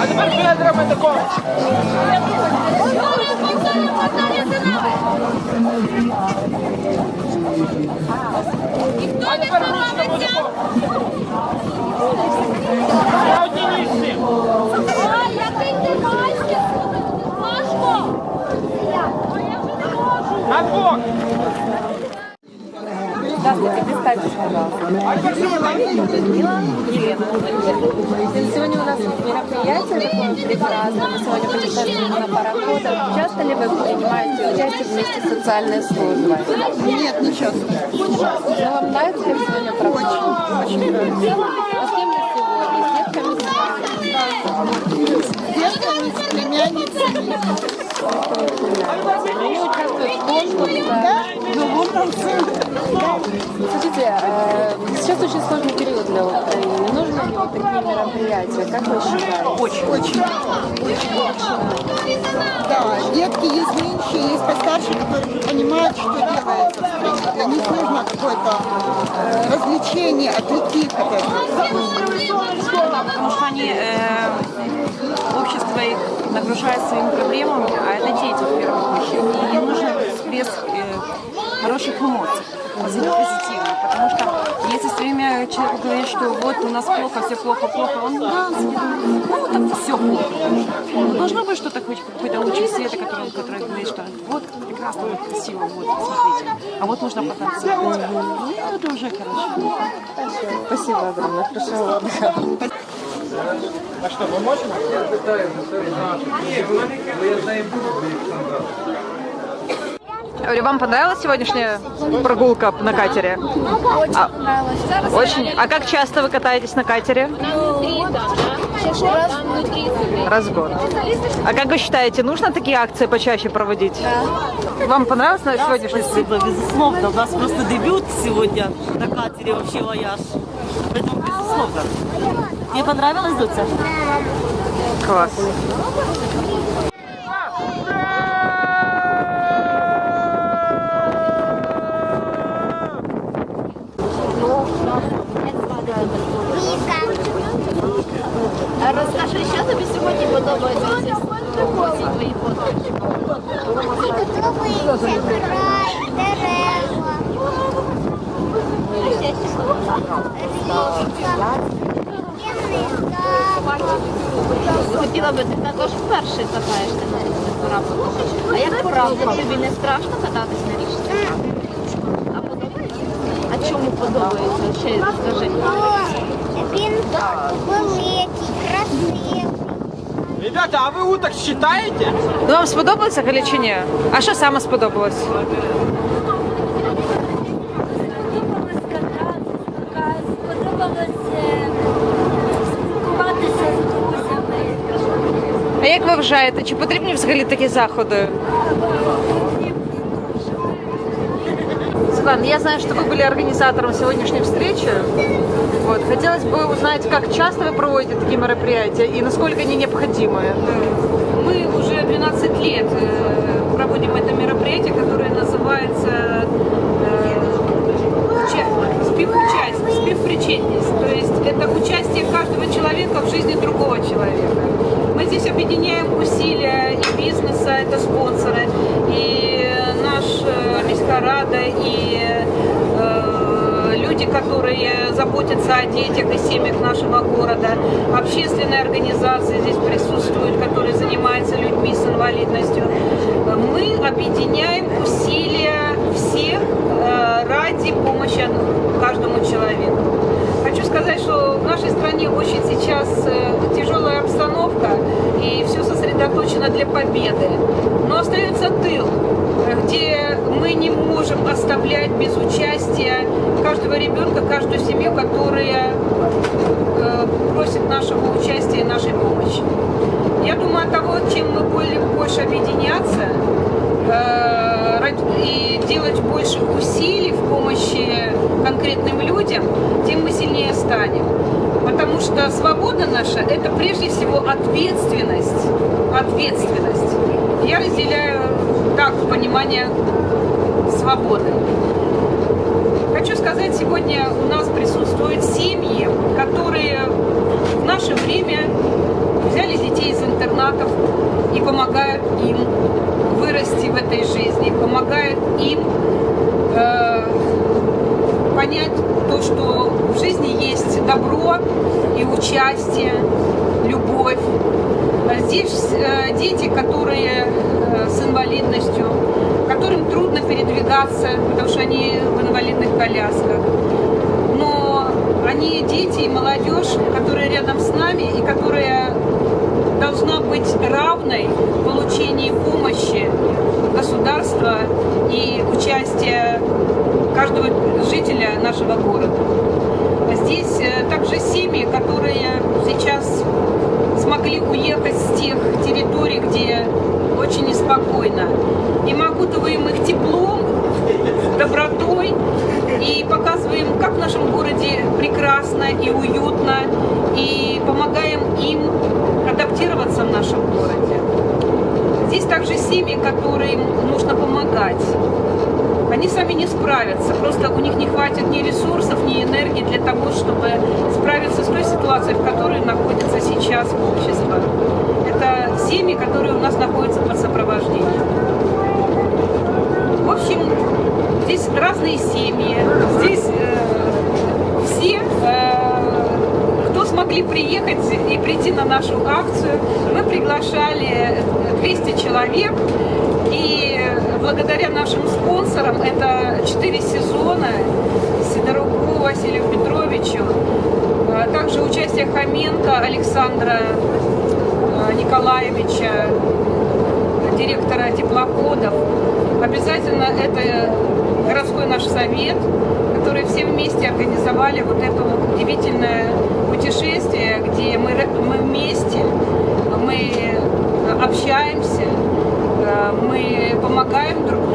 А тепер бедрами тако. Повторюй, повторюй, повторюй за нами. Здравствуйте, представьтесь, пожалуйста. Сегодня у нас мероприятие такое прекрасное. Мы сегодня путешествуем на пароходах. Часто ли вы принимаете участие вместе с социальной службой? Нет, не часто. Ну, вам нравится ли сегодня проходит? Очень нравится. А с кем вы сегодня? С детками? С детками, с племянницами. Они участвуют в конкурсе. Да? Ну, вот Скажите, э, сейчас очень сложный период для Украины. Нужно ли вот такие мероприятия? Как вы считаете? Очень. Очень. Да, детки есть меньше, есть постарше, которые понимают, что делается. Для них нужно какое-то э, развлечение, отвлеки от этого. потому что они, э, общество их нагружает своими проблемами, а это дети в первую очередь. И им нужно без э, хороших эмоций, позитивных, потому что если все время человек говорит, что вот у нас плохо, все плохо, плохо, он да, ну так все плохо. Ну, Должно быть что-то хоть какой-то лучик света, который, который говорит, что вот прекрасно, вот красиво, вот, посмотрите. А вот нужно потанцевать. Ну, это уже хорошо. Спасибо огромное. Хорошего отдыха. А що, ми можемо? Говорю, Вам понравилась сегодняшняя прогулка на катере? Очень А- понравилось. Очень. А как часто вы катаетесь на катере? раз внутри. Раз в год. А как вы считаете, нужно такие акции почаще проводить? Вам понравилось на сегодняшний Спасибо, безусловно. У нас просто дебют сегодня на катере вообще вояж. Поэтому безусловно. Тебе понравилось, Дуся? Класс. Розкажи, що тобі сьогодні подобається твої? Подобається край, дерева. Хотіла би, ти також вперше катаєшся на річці корабликах. А як кораблик, тобі не страшно кататись на подобається? А чому подобається? Ще розкажи. Він великий, красивий. Ребята, а ви уток считаєте? Ну, Вам сподобалося Галичині? А що саме сподобалось? Сподобалось кататися, сподобалось спілкуватися з друзями. А як ви вважаєте, чи потрібні взагалі такі заходи? Светлана, я знаю, что вы были организатором сегодняшней встречи. Вот. Хотелось бы узнать, как часто вы проводите такие мероприятия и насколько они необходимы. Мы уже 12 лет э, проводим это мероприятие, которое называется э, уча- спивучастие, спивпричетность. То есть это участие каждого человека в жизни другого человека. Мы здесь объединяем усилия бизнеса, это спонсоры, и Міська Рада, и э, люди, которые заботятся о детях и семьях нашего города, общественные организации здесь присутствуют, которые занимаются людьми с инвалидностью. Мы объединяем усилия всех э, ради помощи каждому человеку. Хочу сказать, что в нашей стране очень сейчас э, тяжелая обстановка и все сосредоточено для победы. Но остается тыл, э, не можем оставлять без участия каждого ребенка, каждую семью, которая э, просит нашего участия и нашей помощи. Я думаю, от того, чем мы более, больше объединяться э, и делать больше усилий в помощи конкретным людям, тем мы сильнее станем. Потому что свобода наша – это прежде всего ответственность. Ответственность. Я разделяю так понимание свободы. Хочу сказать, сегодня у нас присутствуют семьи, которые в наше время взяли детей из интернатов и помогают им вырасти в этой жизни, помогают им э, понять то, что в жизни есть добро и участие, любовь. А Здесь э, дети, которые э, с инвалидностью, которым трудно передвигаться, потому что они в инвалидных колясках. Но они дети и молодежь, которые рядом с нами и которая должна быть равной в получении помощи государства и участия каждого жителя нашего города. Здесь э, также семьи, которые сейчас смогли уехать с тех территорий, где очень неспокойно. И мы окутываем их теплом, добротой и показываем, как в нашем городе прекрасно и уютно, и помогаем им адаптироваться в нашем городе. Здесь также семьи, которым нужно помогать. Они сами не справятся, просто у них не хватит ни ресурсов, ни энергии для того, чтобы справиться с той ситуацией, в которой находится сейчас общество. Это семьи, которые у нас находятся под сопровождением. В общем, здесь разные семьи, здесь э, все, э, смогли приехать и прийти на нашу акцию, мы приглашали 200 человек, и благодаря нашим спонсорам, это 4 сезона, Сидоруку Василию Петровичу, а также участие Хоменко Александра э, Николаевича, директора теплоходов. Обязательно это городской наш совет, который все вместе организовали вот это вот удивительное путешествие, где мы, мы вместе, мы общаемся, помогаем друг